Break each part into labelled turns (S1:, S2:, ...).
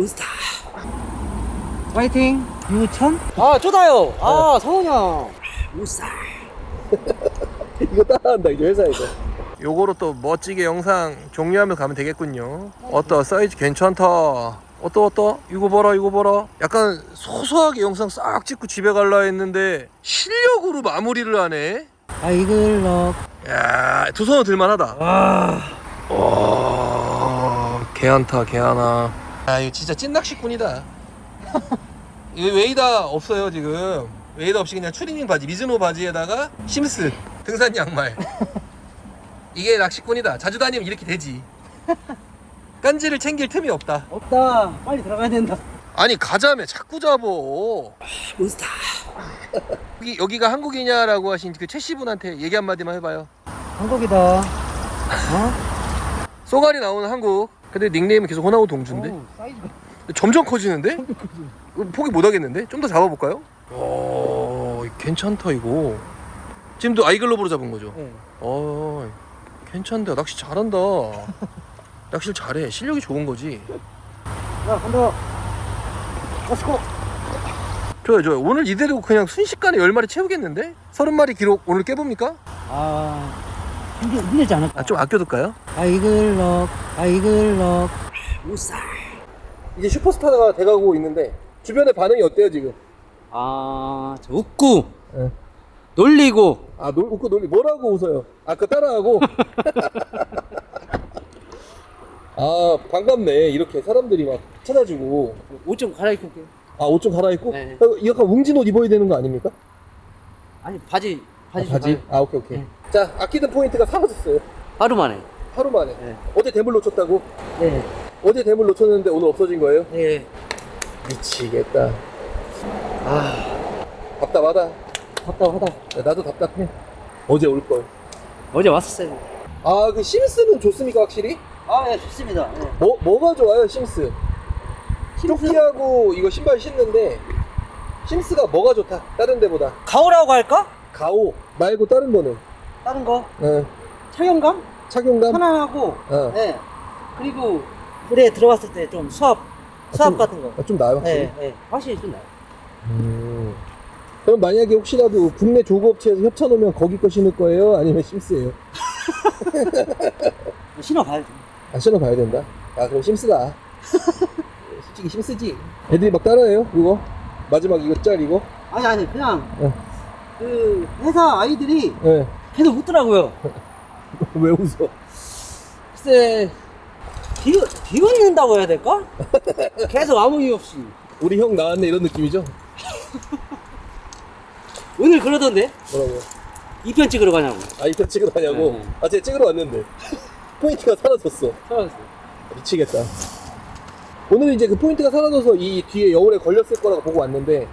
S1: 몬스타.
S2: 파이팅 유천 아 쪼다요 아 성훈이 형
S1: 몬스타.
S3: 이거 따라한다 이제 회사에서
S4: 요거로 또 멋지게 영상 종료하면 가면 되겠군요. 어떠 사이즈 괜찮다. 어떠 어떠 이거 봐라 이거 봐라. 약간 소소하게 영상 싹 찍고 집에 갈라 했는데 실력으로 마무리를 하네.
S2: 아 이글럭
S4: 야, 두 손으로 들만하다.
S2: 와
S4: 와, 개한타, 개하나. 아, 이거 진짜 찐 낚시꾼이다. 이거 웨이다 없어요, 지금. 웨이다 없이 그냥 추리닝 바지, 미즈노 바지에다가 심스, 등산 양말. 이게 낚시꾼이다. 자주 다니면 이렇게 되지. 깐지를 챙길 틈이 없다.
S2: 없다 빨리 들어가야 된다
S4: 아니, 가자며 자꾸 잡어.
S1: 몬스타.
S4: 여기, 여기가 한국이냐라고 하신 그 최씨 분한테 얘기 한마디만 해봐요.
S2: 한국이다 어?
S4: 쏘가리 나오는 한국. 근데 닉네임은 계속 호나우 동주인데?
S2: 오, 사이즈가
S4: 점점 커지는데? 이거 포기 못 하겠는데? 좀 더 잡아볼까요? 오, 괜찮다 이거. 지금도 아이글로브로 잡은 거죠?
S2: 네.
S4: 어, 괜찮다. 낚시 잘한다. 낚시를 잘해. 실력이 좋은 거지.
S2: 야 간다 렛츠고
S4: 좋아요, 좋아요. 오늘 이대로 그냥 순식간에 10마리 채우겠는데? 30마리 기록 오늘 깨봅니까?
S2: 아 힘들, 힘들지 않을까
S4: 아, 좀 아껴둘까요?
S2: 아 이글럭 아 이글럭
S1: 몬스타.
S3: 이제 슈퍼스타가 돼가고 있는데 주변의 반응이 어때요 지금?
S2: 아 저 웃고
S3: 네.
S2: 놀리고
S3: 아 놀, 웃고 놀리 뭐라고 웃어요? 아그 따라하고 아 반갑네 이렇게 사람들이 막 찾아주고
S2: 옷 좀 갈아입고 올게요
S3: 아 옷 좀 갈아입고
S2: 네.
S3: 아, 이거 약간 웅진 옷 입어야 되는 거 아닙니까?
S2: 아니 바지
S3: 아,
S2: 바지 좀
S3: 바지?
S2: 아
S3: 오케이 오케이
S2: 네.
S3: 자 아끼던 포인트가 사라졌어요
S2: 하루 만에
S3: 하루 만에
S2: 네.
S3: 어제 대물 놓쳤다고?
S2: 네
S3: 어제 대물 놓쳤는데 오늘 없어진 거예요?
S2: 네.
S3: 미치겠다 아 답답하다
S2: 답답하다
S3: 야, 나도 답답해 어제 올 걸
S2: 어제 왔었어요
S3: 아그 심스는 좋습니까 확실히?
S2: 아 예 좋습니다 네.
S3: 뭐, 뭐가 좋아요 심스? 조끼하고 이거 신발 신는데 심스가 뭐가 좋다 다른 데보다
S2: 가오라고 할까?
S3: 가오 말고 다른 거는?
S2: 다른 거?
S3: 어,
S2: 착용감?
S3: 착용감?
S2: 편안하고
S3: 어.
S2: 네. 그리고 물에 들어갔을 때 좀 수압 수압
S3: 좀-
S2: 같은 거.
S3: 아, 좀 나아요 확실히?
S2: 네, 네. 확실히 좀 나요.
S3: 음. 그럼 만약에 혹시라도 국내 조그업체에서 협찬오면 거기 거 신을 거예요? 아니면 심스예요?
S2: 신어 가야죠.
S3: 아 신어봐야 된다? 아 그럼 심스다. 솔직히 심스지. 애들이 막 따라해요 그거? 마지막 이거 짤 이거?
S2: 아니 아니 그냥
S3: 네.
S2: 그 회사 아이들이
S3: 예.
S2: 계속 웃더라고요
S3: 왜 웃어
S2: 글쎄 비, 비웃는다고 해야 될까? 계속 아무 이유 없이
S3: 우리 형 나왔네 이런 느낌이죠?
S2: 오늘 그러던데
S3: 뭐라고
S2: 2편 찍으러 가냐고
S3: 아 이거 찍으러 가냐고?
S2: 네.
S3: 아 제가 찍으러 왔는데 포인트가 사라졌어
S2: 사라졌어요
S3: 미치겠다 오늘 이제 그 포인트가 사라져서 이 뒤에 여울에 걸렸을 거라고 보고 왔는데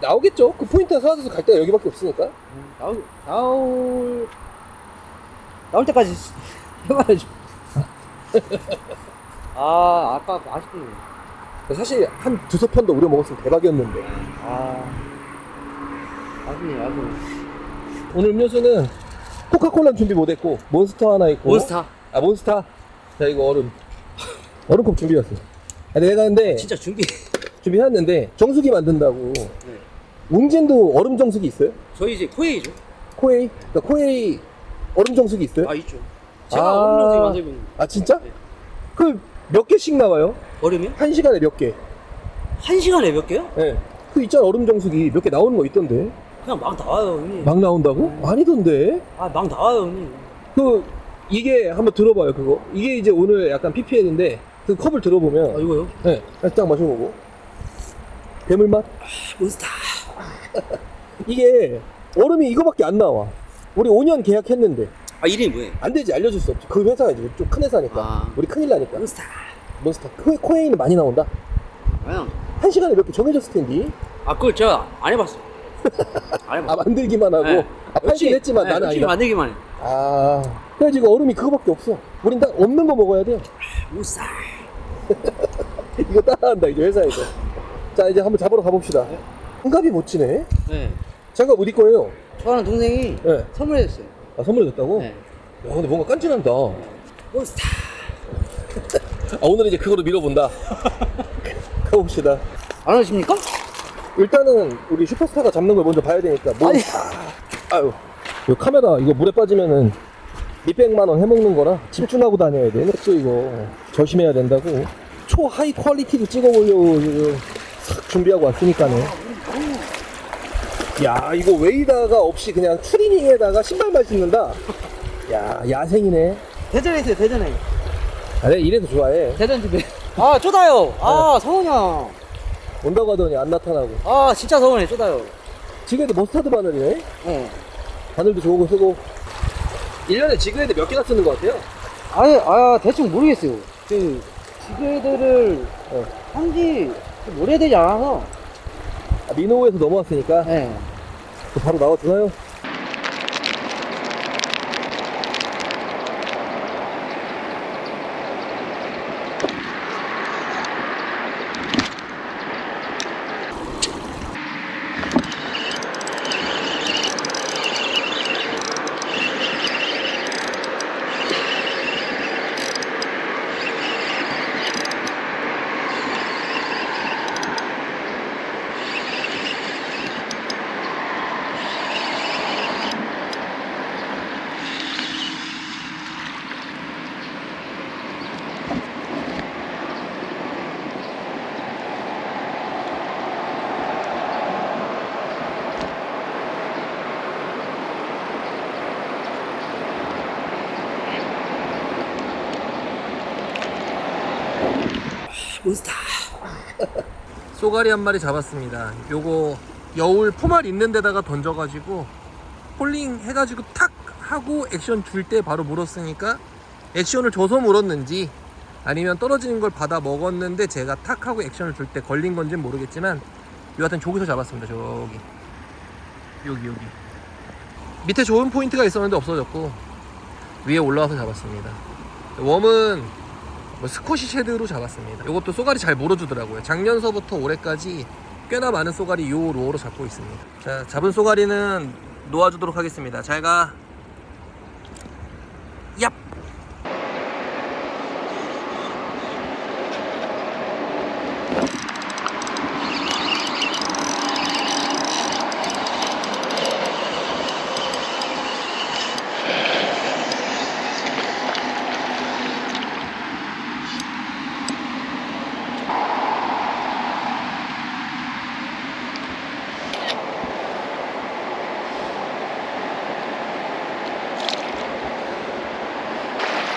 S3: 나오겠죠? 그 포인트가 사라져서 갈 데가 여기밖에 없으니까.
S2: 나올 나올 나올 때까지 해봐야죠. 아 아까 아쉽네.
S3: 사실 한 두세 편 더 우려 먹었으면 대박이었는데.
S2: 아 아쉽네 아쉽네.
S3: 오늘 음료수는 코카콜라 준비 못했고 몬스터 하나 있고.
S2: 몬스타
S3: 아 몬스타 자 이거 얼음. 얼음컵 준비했어 아, 내가 근데
S2: 진짜 준비
S3: 준비했는데 정수기 만든다고 웅진도 얼음 정수기 있어요?
S2: 저희 이제 코에이죠
S3: 코에이? 그러니까 코에이 얼음 정수기 있어요?
S2: 아 있죠 제가
S3: 아.
S2: 얼음 정수기 만들고 있는
S3: 아 진짜?
S2: 네.
S3: 그 몇 개씩 나와요?
S2: 얼음이요?
S3: 한 시간에 몇 개?
S2: 한 시간에 몇 개요?
S3: 예. 그 있잖아 얼음 정수기 몇 개 나오는 거 있던데
S2: 그냥 막 나와요 형님
S3: 막 나온다고? 아니던데
S2: 아막 나와요 형님
S3: 그 이게 한번 들어봐요 그거 이게 이제 오늘 약간 PPL인데 그 컵을 들어보면
S2: 아 이거요?
S3: 네, 딱 마셔보고 괴물 맛?
S1: 몬스타.
S3: 이게 얼음이 이거밖에 안 나와. 우리 5년 계약했는데.
S2: 아 이름이 뭐예요?
S3: 안 되지 알려줄 수 없지. 그 회사가 이제 좀 큰 회사니까.
S2: 아.
S3: 우리 큰일 나니까.
S1: 몬스타.
S3: 몬스타 코, 코에이는 많이 나온다?
S2: 그냥
S3: 한 시간에 몇 개 정해졌을 텐데.
S2: 아 그걸 제가 안 해봤어. 안 해봤어.
S3: 아 만들기만 하고?
S2: 네.
S3: 아 팔긴 했지만
S2: 네,
S3: 나는 아니다.
S2: 만들기만 해.
S3: 아. 그래 지금 얼음이 그거밖에 없어. 우린 다 없는 거 먹어야 돼
S1: 몬스타.
S3: 이거 따라한다 이제 회사에서 자 이제 한번 잡으러 가봅시다 한갑이 멋지네
S2: 네
S3: 장갑 어디 거예요?
S2: 좋아하는 동생이
S3: 네.
S2: 선물해줬어요
S3: 아 선물해 줬다고?
S2: 네.
S3: 야 근데 뭔가 아
S1: 몬스타.
S3: 오늘은 이제 그거로 밀어본다
S5: 가봅시다.
S2: 안 오십니까?
S5: 일단은 우리 슈퍼스타가 잡는 걸 먼저 봐야 되니까. 뭐,
S2: 아니.
S5: 아유. 이 카메라 이거 물에 빠지면은 몇백만 원 해먹는 거라 집중하고 다녀야 돼. 또 이거 조심해야 된다고. 초 하이 퀄리티로 찍어보려고 지금 준비하고 왔으니까는. 야, 이거 웨이다가 없이 그냥 추리닝에다가 신발만 신는다. 야, 야생이네.
S2: 대전에 있어요 대전에
S5: 아, 내가 이래서 좋아해.
S2: 대전 집에 아 쪼다요 아 성훈이 형아
S5: 온다고 하더니 안 나타나고.
S2: 진짜 성훈이 쪼다요
S5: 지그헤드 머스타드 바늘이네.
S2: 예
S5: 바늘도 좋은 거 쓰고. 1년에 지그헤드 몇 개나 쓰는 것 같아요?
S2: 아예 아 대충 모르겠어요 그 지그헤드를
S5: 어.
S2: 한지 좀 오래되지 않아서
S5: 아, 미노우에서 넘어왔으니까. 예또 바로 나와주나요?
S2: 몬스타
S3: 쏘가리 한 마리 잡았습니다. 요거 여울 포말 있는 데다가 던져가지고 폴링 해가지고 탁 하고 액션 줄 때 바로 물었으니까 액션을 줘서 물었는지 아니면 떨어지는 걸 받아 먹었는데 제가 탁 하고 액션을 줄 때 걸린 건지는 모르겠지만 여하튼 저기서 잡았습니다. 저기 여기 여기 밑에 좋은 포인트가 있었는데 없어졌고 위에 올라와서 잡았습니다. 웜은 뭐 스코시 쉐드로 잡았습니다. 이것도 쏘가리 잘 물어주더라고요. 작년서부터 올해까지 꽤나 많은 쏘가리 요 로어로 잡고 있습니다. 자, 잡은 쏘가리는 놓아주도록 하겠습니다. 잘 가.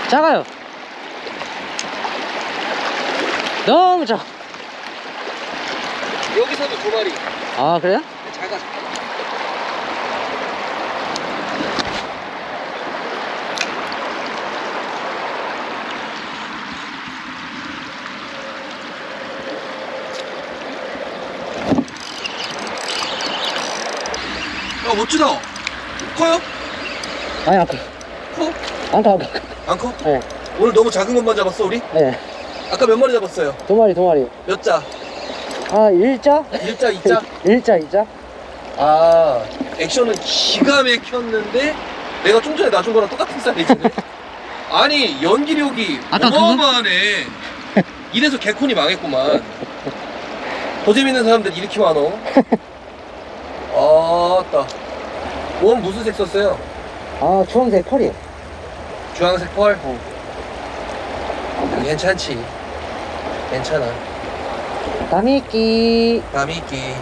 S2: 작아요 너무 작아
S3: 여기서도 두 마리.
S2: 아 그래요?
S3: 잘 가. 야, 멋지다. 커요?
S2: 아니 아까
S3: 커?
S2: 안가 안가
S3: 안 커?
S2: 네.
S3: 오늘 너무 작은 것만 잡았어, 우리?
S2: 네.
S3: 아까 몇 마리 잡았어요?
S2: 두 마리 두 마리
S3: 몇 자?
S2: 아 일자?
S3: 일자, 이자?
S2: 일자 이자?
S3: 아, 액션은 기가 막혔는데 내가 좀 전에 놔준 거랑 똑같은 사이즈네. 아니, 연기력이
S2: 아까 그거?
S3: 어마어마하네. 이래서 개콘이 망했구만. 더 재밌는 사람들 이렇게 많어. 아따. 원 무슨 색 썼어요?
S2: 아 주황색 펄이에요
S3: 주황색 펄?
S2: 어.
S3: 괜찮지. 괜찮아.
S2: 다미끼
S3: 있기.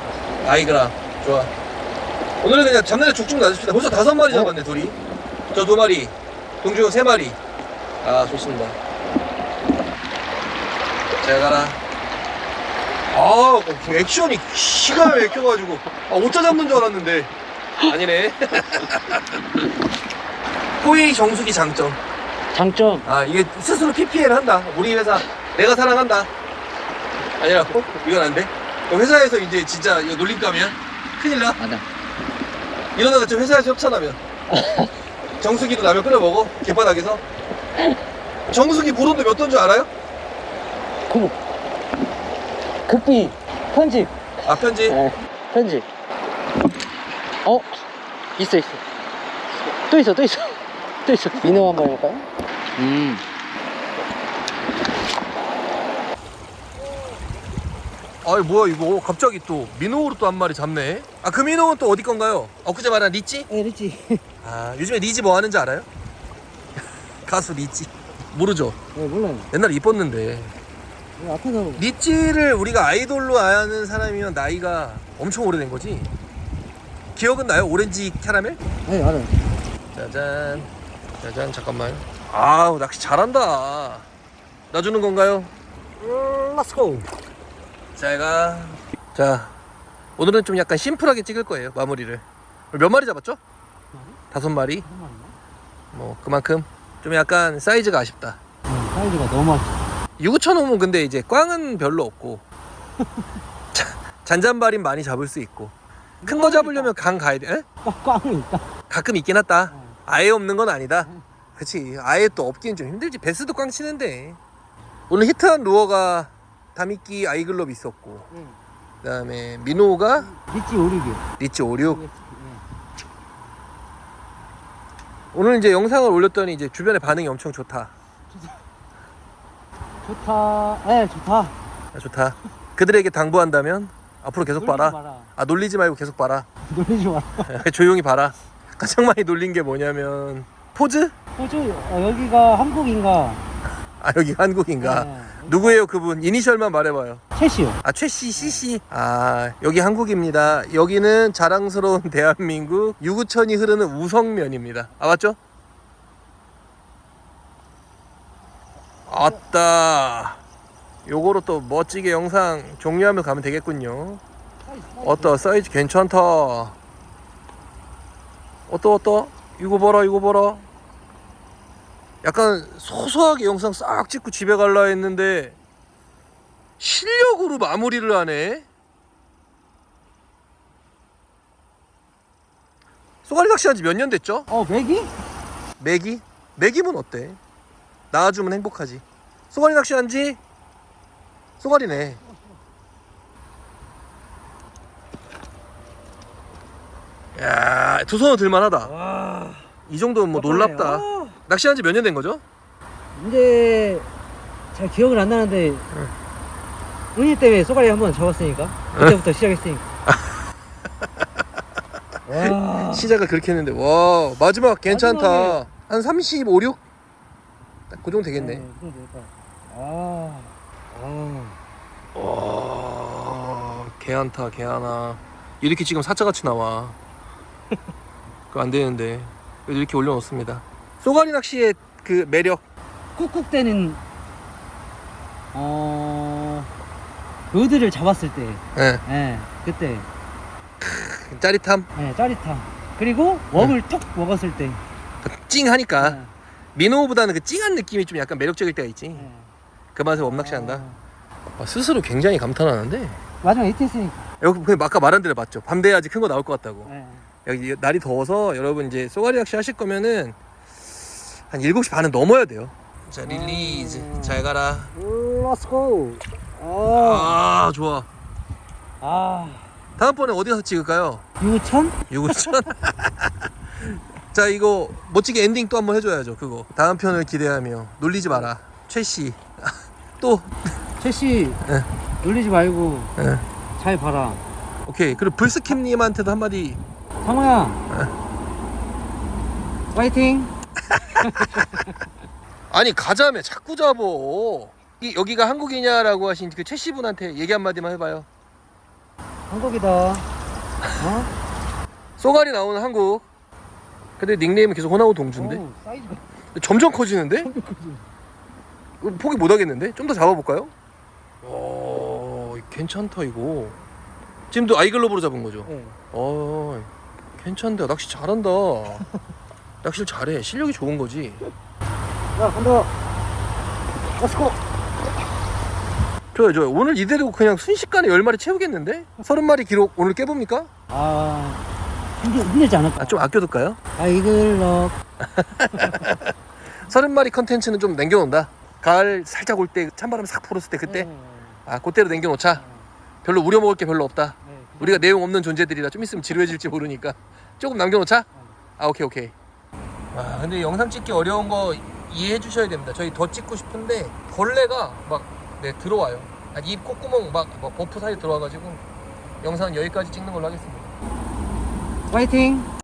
S3: 아이그라. 좋아. 오늘은 그냥 애 죽죽 놔줍시다. 벌써 다섯 마리
S2: 어?
S3: 잡았네, 둘이. 저 두 마리. 동주 세 마리. 아, 좋습니다. 잘 가라. 아, 그 액션이 기가 막혀가지고. 아, 오자 잡는 줄 알았는데. 아니네. 호의 정수기 장점.
S2: 장점
S3: 아, 이게 스스로 PPL 한다. 우리 회사. 내가 사랑한다. 아니라고? 이건 안 돼? 그럼 회사에서 이제 진짜 이거 놀림감이야? 큰일 나.
S2: 맞아
S3: 이러다가 좀 회사에서 협찬하면. 정수기도 라면 끓여 먹어. 길바닥에서. 정수기 물온도 몇 도인 줄 알아요?
S2: 그 극비 편집
S3: 아, 편지.
S2: 네 편집 어 있어 있어 또 있어 또 있어 또 있어 민호 한번 해볼까요? 음
S3: 아이 뭐야 이거 갑자기 또 민호로 또 한 마리 잡네 아 그 민호는 또 어디 건가요? 엊그제 말한 리찌?
S2: 예, 리치.
S3: 아 요즘에 리지 뭐 하는지 알아요? 가수 리찌 모르죠
S2: 예, 몰라요.
S3: 옛날에 이뻤는데
S2: 예, 앞에서
S3: 리찌를 우리가 아이돌로 아는 사람이면 나이가 엄청 오래된 거지 기억은 나요? 오렌지 캐러멜?
S2: 예, 알아요.
S3: 짜잔 짜잔 잠깐만 아우 낚시 잘한다 놔주는 건가요?
S2: 음, let's go.
S3: 잘가 자 오늘은 좀 약간 심플하게 찍을 거예요 마무리를 몇 마리 잡았죠? 다섯 마리 뭐 그만큼 좀 약간 사이즈가 아쉽다
S2: 음, 사이즈가 너무 맛있어.
S3: 6,000원은 근데 이제 꽝은 별로 없고 자- 잔잔바린 많이 잡을 수 있고 큰 거 잡으려면 강 가야 돼
S2: 꽝이 있다.
S3: 가끔 있긴 하다
S2: 어.
S3: 아예 없는 건 아니다 그치 아예 또 없긴 좀 힘들지 베스도 꽝 치는데 오늘 히트한 루어가 다미끼 아이글럽 있었고
S2: 응.
S3: 그 다음에 민호가
S2: 리치 오리뷰.
S3: 리치 56 오늘 이제 영상을 올렸더니 이제 주변에 반응이 엄청 좋다
S2: 좋다. 예, 좋다.
S3: 아, 좋다 그들에게 당부한다면 앞으로 계속
S2: 놀리지
S3: 봐라
S2: 마라.
S3: 아 놀리지 말고 계속 봐라
S2: 놀리지 마라.
S3: 조용히 봐라 가장 많이 놀린 게 뭐냐면 포즈?
S2: 어, 저, 어, 여기가 한국인가?
S3: 아 여기 한국인가?
S2: 네.
S3: 누구예요 그분? 이니셜만 말해봐요.
S2: 채시요.
S3: 아 최씨 씨씨. 아 여기 한국입니다. 여기는 자랑스러운 대한민국 유구천이 흐르는 우성면입니다. 아 맞죠? 아따. 요거로 또 멋지게 영상 종료하면 가면 되겠군요. 어떠? 사이즈 괜찮다 어떠 어떠 이거 봐라 이거 봐라 약간 소소하게 영상 싹 찍고 집에 갈라 했는데 실력으로 마무리를 하네. 쏘가리 낚시 한 지 몇 년 됐죠?
S2: 어, 맥이?
S3: 맥이? 맥이면 어때? 낳아주면 행복하지. 쏘가리 낚시 한 지? 쏘가리네. 야, 두 손으로 들만하다.
S2: 와.
S3: 이 정도면 뭐 놀랍다.
S2: 어,
S3: 낚시 한 지 몇 년 된 거죠?
S2: 이제 잘 기억은 안 나는데 은희 때문에 쏘가리 한번 잡았으니까 그때부터 시작했으니까. 와.
S3: 시작을 그렇게 했는데 와 마지막 괜찮다
S2: 마지막에-
S3: 한 35, 6? 딱그 정도 되겠네
S2: 네, 그 정도 되겠다. 아. 아.
S3: 와 개한타 개하나 이렇게 지금 사자같이 나와 그거 안 되는데 그래도 이렇게 올려놓습니다. 쏘가리 낚시의 그 매력.
S2: 꾹꾹대는 어 로드를 잡았을 때,
S3: 예.
S2: 예, 그때,
S3: 짜릿함.
S2: 예, 짜릿함. 그리고 웜을 툭 먹었을 때,
S3: 그 찡하니까.
S2: 예,
S3: 민호보다는 그 찡한 느낌이 좀 약간 매력적일 때가 있지.
S2: 예.
S3: 그 맛에 웜낚시한다?
S2: 아,
S3: 아, 스스로 굉장히 감탄하는데?
S2: 마지막에 히트 했으니까.
S3: 여기 그냥 아까 말한 대로 맞죠? 밤 돼야지 큰 거 나올 것 같다고.
S2: 예.
S3: 여기 날이 더워서 여러분 이제 쏘가리 낚시 하실 거면은 한 7시 반은 넘어야 돼요. 자, 릴리즈. 잘 가라.
S2: Let's go. 아,
S3: 아, 좋아.
S2: 아,
S3: 다음번에 어디 가서 찍을까요?
S2: 유천?
S3: 유구천. 자, 이거 멋지게 엔딩 또 한번 해줘야죠. 그거. 다음 편을 기대하며 놀리지 마라. 최씨. 또.
S2: 채씨,
S3: 예.
S2: 놀리지 말고
S3: 예.
S2: 잘 봐라.
S3: 오케이. 그리고 불스킴님한테도 한마디.
S2: 상호야. 파이팅.
S3: 아니 가자며 자꾸 잡어. 이 여기가 한국이냐라고 하신 그 최씨 분한테 얘기 한마디만 해봐요.
S2: 한국이다. 어?
S3: 쏘가리 나오는 한국. 근데 닉네임은 계속 호나우 동주인데
S2: 오, 사이즈가
S3: 점점 커지는데? 이거 포기 못 하겠는데? 좀 더 잡아볼까요? 어, 괜찮다 이거. 지금도 아이글로브로 잡은 거죠?
S2: 예.
S3: 어, 괜찮다. 낚시 잘한다. 낚시를 잘해. 실력이 좋은 거지.
S2: 야, 간다. 렛츠고.
S3: 좋아요, 좋아요. 오늘 이대로 그냥 순식간에 10마리 채우겠는데? 30마리 기록 오늘 깨봅니까?
S2: 아, 힘들, 힘들지 않을까?
S3: 아, 좀 아껴둘까요?
S2: 아이글럭.
S3: 30마리 컨텐츠는 좀 남겨놓는다. 가을 살짝 올 때 찬바람 싹 불었을 때 그때
S2: 네.
S3: 아 그때로 남겨놓자. 별로 우려먹을 게 별로 없다.
S2: 네.
S3: 우리가 내용 없는 존재들이라 좀 있으면 지루해질지 모르니까 조금 남겨놓자. 아 오케이 오케이. 아 근데 영상 찍기 어려운 거 이해해 주셔야 됩니다. 저희 더 찍고 싶은데 벌레가 막 네, 들어와요. 아, 입 콧구멍 막, 막 버프 사이 들어와가지고 영상은 여기까지 찍는 걸로 하겠습니다.
S2: 화이팅!